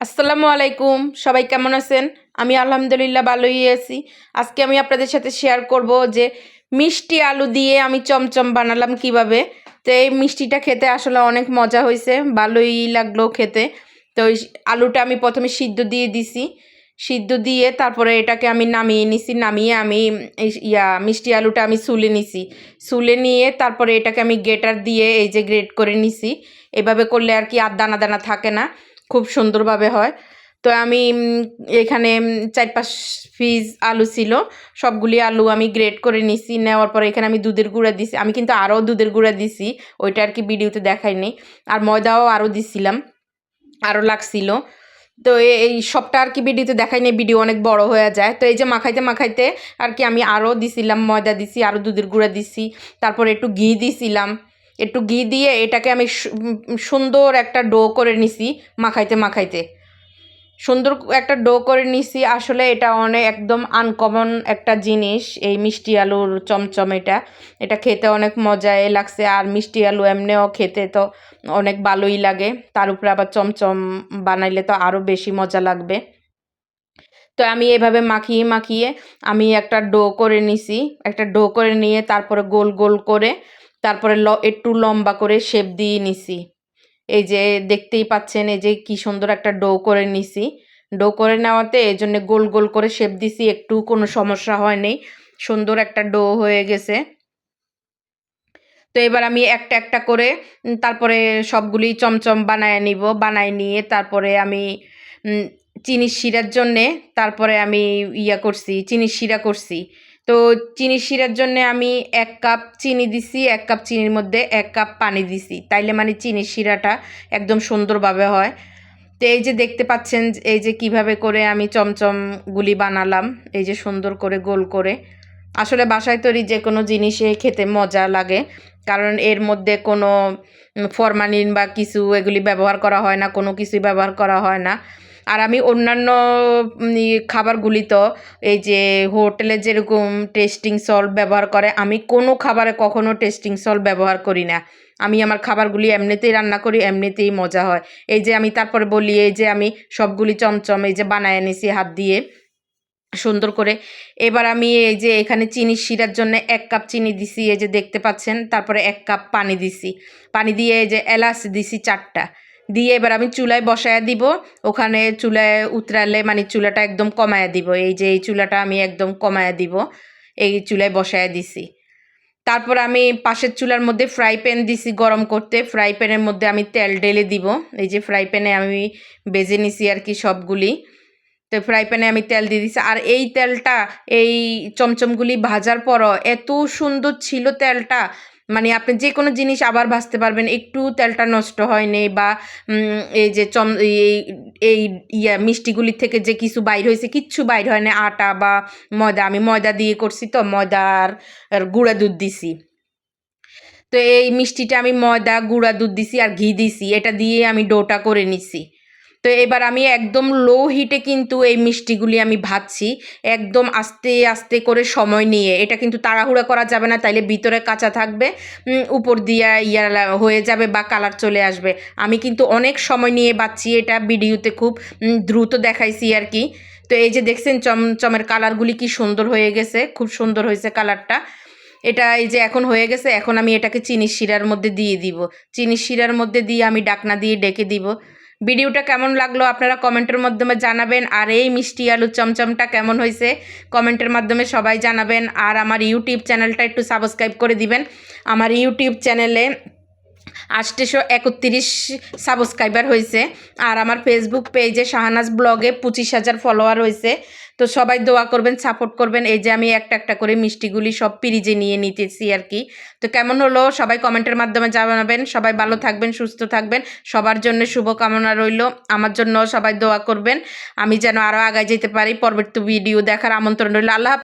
আসসালামু আলাইকুম। সবাই কেমন আছেন? আমি আলহামদুলিল্লাহ ভালোই আছি। আজকে আমি আপনাদের সাথে শেয়ার করব যে মিষ্টি আলু দিয়ে আমি চমচম বানালাম কীভাবে। তো এই মিষ্টিটা খেতে আসলে অনেক মজা হয়েছে, ভালোই লাগল খেতে। তো ওই আলুটা আমি প্রথমে সিদ্ধ দিয়ে দিছি। সিদ্ধ দিয়ে তারপরে এটাকে আমি নামিয়ে নিছি, নামিয়ে আমি ইয়া মিষ্টি আলুটা আমি সুলে নিছি। সুলে নিয়ে তারপরে এটাকে আমি গ্রেটার দিয়ে এই যে গ্রেট করে নিছি। এভাবে করলে আর কি আর দানা দানা থাকে না। খুব সুন্দরভাবে হয়। তো আমি এখানে চার পাঁচ পিস আলু ছিল। সবগুলি আলু আমি গ্রেট করে নিছি। নেওয়ার পরে এখানে আমি দুধের গুঁড়া দিছি। আমি কিন্তু আরও দুধের গুঁড়া দিছি। ওইটা আর কি ভিডিওতে দেখাইনি আর ময়দাও আরও দিছিলাম। আরও লাগছিল। তো এই সবটা আর কি ভিডিওতে দেখাই নেই। ভিডিও অনেক বড় হয়ে যায়। তো এই যে মাখাইতে মাখাইতে আর কি আমি আরও দিছিলাম ময়দা দিছি, আরও দুধের গুঁড়া দিছি। তারপর একটু ঘি দিছিলাম। একটু ঘি দিয়ে এটাকে আমি সুন্দর একটা ডো করে নিছি, মাখাইতে মাখাইতে। সুন্দর একটা ডো করে নিছি, আসলে এটা অনেক একদম আনকমন একটা জিনিস, এই মিষ্টি আলুর চমচম এটা। এটা খেতে অনেক মজাই লাগছে, আর মিষ্টি আলু এমনিও খেতে তো অনেক ভালোই লাগে। তার উপরে আবার চমচম বানাইলে তো আরও বেশি মজা লাগবে। তো আমি এভাবে মাখিয়ে মাখিয়ে আমি একটা ডো করে নিছি। একটা ডো করে নিয়ে তারপরে গোল গোল করে তারপরে ল, একটু লম্বা করে শেপ দিয়ে নিছি। এই যে দেখতেই পাচ্ছেন, এই যে কি সুন্দর একটা ডো করে নিছি। ডো করে নেওয়াতে এই জন্যে গোল গোল করে শেপ দিছি, একটু কোনো সমস্যা হয়নি সুন্দর একটা ডো হয়ে গেছে। তো এবার আমি একটা একটা করে তারপরে সবগুলি চমচম বানায় নিব। বানায় নিয়ে তারপরে আমি চিনির শিরার জন্যে তারপরে আমি ইয়া করছি, চিনির শিরা করছি। তো চিনি শিরার জন্যে আমি এক কাপ চিনি দিছি, এক কাপ চিনির মধ্যে এক কাপ পানি দিছি। তাইলে মানে চিনির শিরাটা একদম সুন্দরভাবে হয়। তো এই যে দেখতে পাচ্ছেন এই যে কীভাবে করে আমি চমচমগুলি বানালাম, এই যে সুন্দর করে গোল করে। আসলে বাসায় তৈরি যে কোনো জিনিসে খেতে মজা লাগে, কারণ এর মধ্যে কোনো ফরমালিন বা কিছু এগুলি ব্যবহার করা হয় না, কোনো কিছুই ব্যবহার করা হয় না। আর আমি অন্যান্য উম, ই খাবারগুলি তো এই যে হোটেলে যেরকম টেস্টিং সল্ট ব্যবহার করে আমি কোনো খাবারে কখনো টেস্টিং সল্ট ব্যবহার করি না। আমি আমার খাবারগুলি এমনিতেই রান্না করি এমনিতেই মজা হয়। এই যে আমি তারপরে বলি এই যে আমি সবগুলি চমচম এই যে বানায় নিছি হাত দিয়ে সুন্দর করে। এবার আমি এই যে এখানে চিনি শিরার জন্য এক কাপ চিনি দিছি এই যে দেখতে পাচ্ছেন তারপরে এক কাপ পানি দিছি। পানি দিয়ে এই যে এলাচ দিছি চারটা। দিয়ে এবার আমি চুলায় বসায় দিব। ওখানে চুলায় উতরালে মানে চুলাটা একদম কমায় দিব। এই যে এই চুলাটা আমি একদম কমায় দিব। এই চুলায় বসায় দিছি। তারপর আমি পাশের চুলার মধ্যে ফ্রাই প্যান দিছি গরম করতে। ফ্রাই প্যানের মধ্যে আমি তেল ঢেলে দিব। এই যে ফ্রাই প্যানে আমি বেজে নিছি আর কি সবগুলি। তো ফ্রাই প্যানে আমি তেল দিয়ে দিছি। আর এই তেলটা, এই চমচমগুলি ভাজার পরও এত সুন্দর ছিল তেলটা। মানে আপনি যে কোনো জিনিস আবার ভাজতে পারবেন। একটু তেলটা নষ্ট হয়নি বা এই যে চম, এই এই ইয়া মিষ্টিগুলির থেকে যে কিছু বাইর হয়েছে, কিচ্ছু বাইর হয় না। আটা বা ময়দা, আমি ময়দা দিয়ে করছি তো, ময়দার গুঁড়া দুধ দিছি। তো এই মিষ্টিটা আমি ময়দা, গুঁড়া দুধ দিছি আর ঘি দিছি। এটা দিয়ে আমি ডোটা করে নিছি। তো এবার আমি একদম লো হিটে কিন্তু এই মিষ্টিগুলি আমি ভাজছি। একদম আস্তে আস্তে করে সময় নিয়ে। এটা কিন্তু তাড়াহুড়া করা যাবে না, তাইলে ভিতরে কাঁচা থাকবে উপর দিয়ে ইয়া হয়ে যাবে বা কালার চলে আসবে। আমি কিন্তু অনেক সময় নিয়ে বাচ্ছি এটা ভিডিওতে খুব দ্রুত দেখাইছি আর কি। তো এই যে দেখছেন চমচমের কালারগুলি কি সুন্দর হয়ে গেছে, খুব সুন্দর হয়েছে কালারটা এটা এই যে এখন হয়ে গেছে, এখন আমি এটাকে চিনির শিরার মধ্যে দিয়ে দিব। চিনির শিরার মধ্যে দিয়ে আমি ডাকনা দিয়ে ডেকে দিব। ভিডিওটা কেমন লাগল আপনারা কমেন্টের মাধ্যমে জানাবেন। আর এই মিষ্টি আলুর চমচমটা কেমন হয়েছে কমেন্টের মাধ্যমে সবাই জানাবেন। আর আমার ইউটিউব চ্যানেলটা একটু সাবস্ক্রাইব করে দিবেন। আমার ইউটিউব চ্যানেলে আষ্টেশো একত্রিশ সাবস্ক্রাইবার হয়েছে। আর আমার ফেসবুক পেজে শাহানাজ ব্লগে পঁচিশ হাজার ফলোয়ার হয়েছে। তো সবাই দোয়া করবেন সাপোর্ট করবেন। এই যে আমি একটা একটা করে মিষ্টিগুলি সব পিরিজে নিয়ে নিতেছি আর কি। তো কেমন হলো? সবাই কমেন্টের মাধ্যমে জানাবেন। সবাই ভালো থাকবেন, সুস্থ থাকবেন। সবার জন্য শুভকামনা রইল। আমার জন্য সবাই দোয়া করবেন। আমি যেন আরও আগায় যেতে পারি। পরবর্তী ভিডিও দেখার আমন্ত্রণ রইল। আল্লাহ।